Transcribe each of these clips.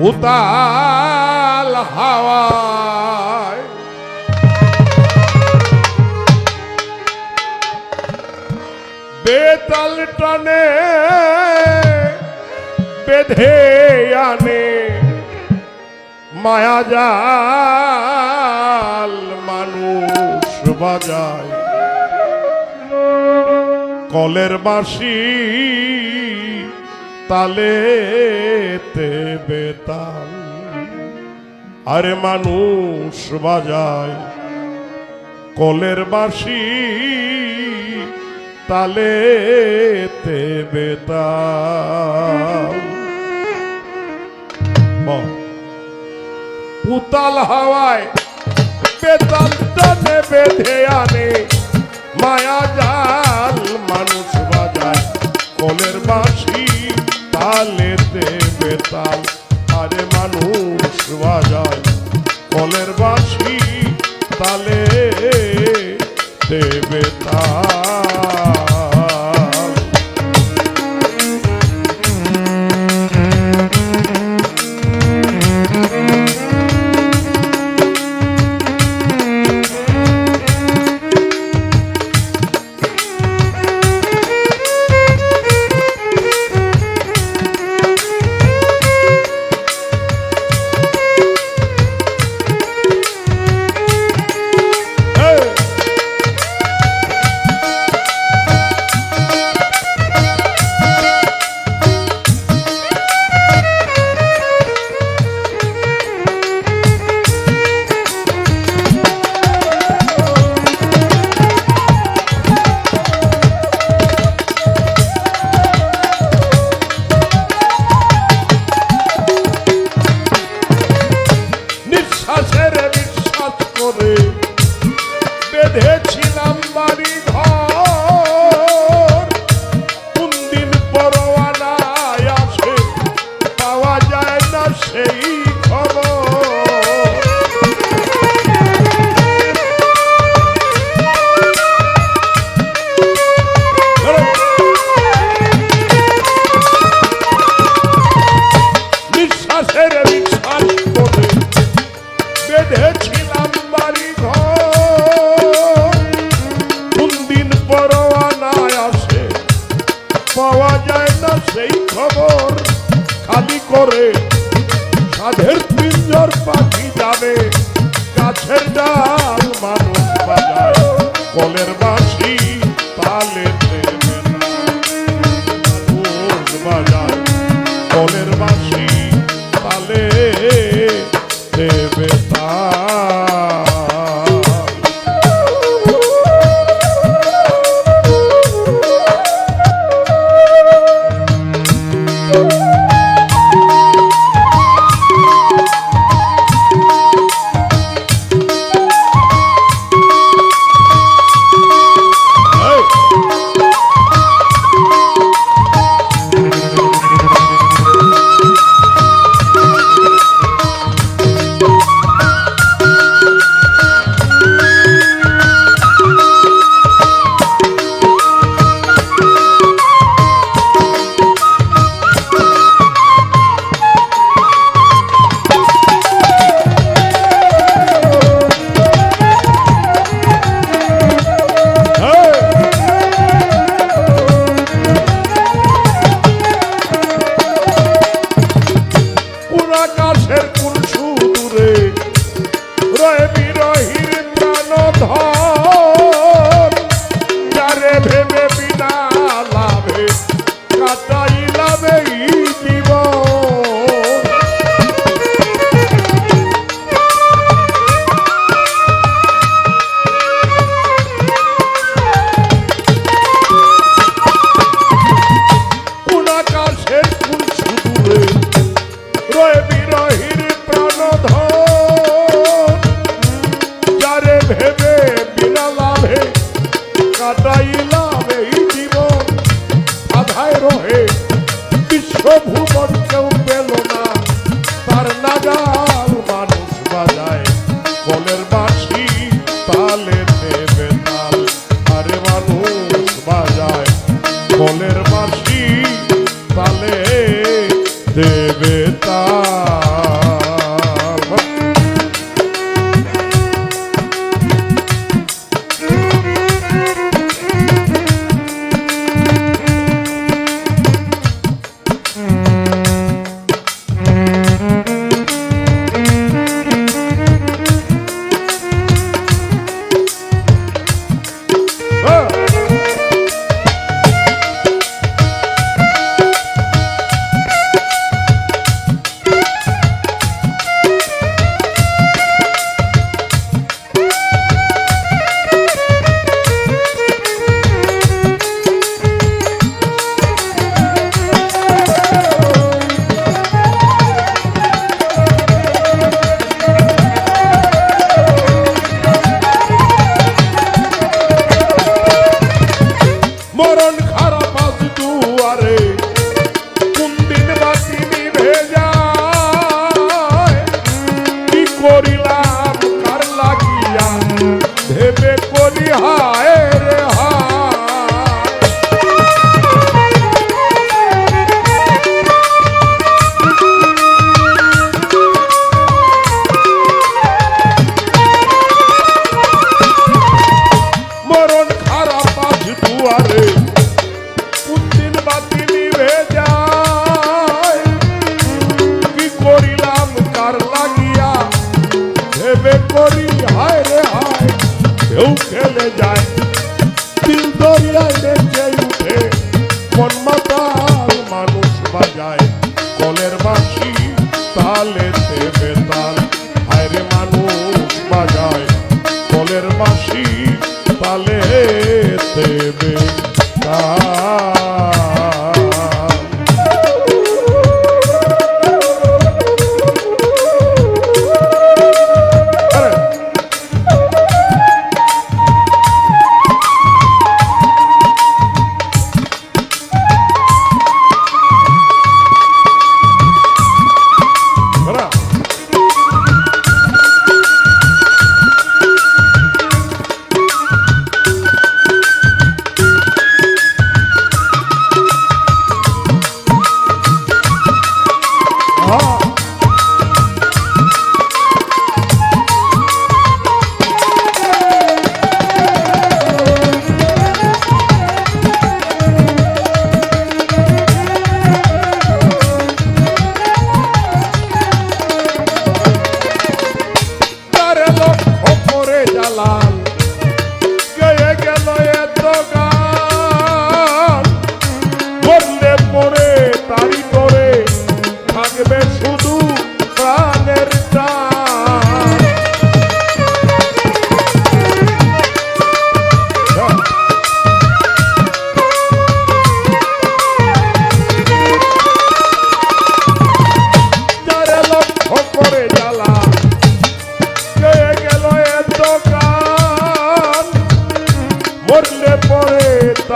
উতাল হাওয়ায়। বেতাল টানে বেঁধে আনে মায়া জাল মানুষ বাজায়। কলের তালেতে বেতাল আরে মানুষ বাজায় কলের বাঁশি তালেতে বেতাল। উতাল হাওয়ায় বেতাল টানে বেঁধে বেঁধেছিলাম করে সাধের পিঞ্জর পাখি যাবে গাছের ডাল মানুষ বাজায় কলের বাঁশি তালে কোন কাছের কোন কাটাইলাম এই জীবন আধায় রহে বিশ্বভুবন ভেবে করি হায় রে হায় কেউ খেলে যায়।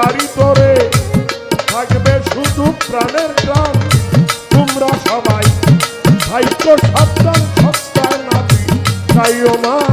বাড়ি তোরে থাকবে শুধু প্রাণের গান তোমরা সবাই ভাইকো সাবধান সস্তায় নাবি চাইও না।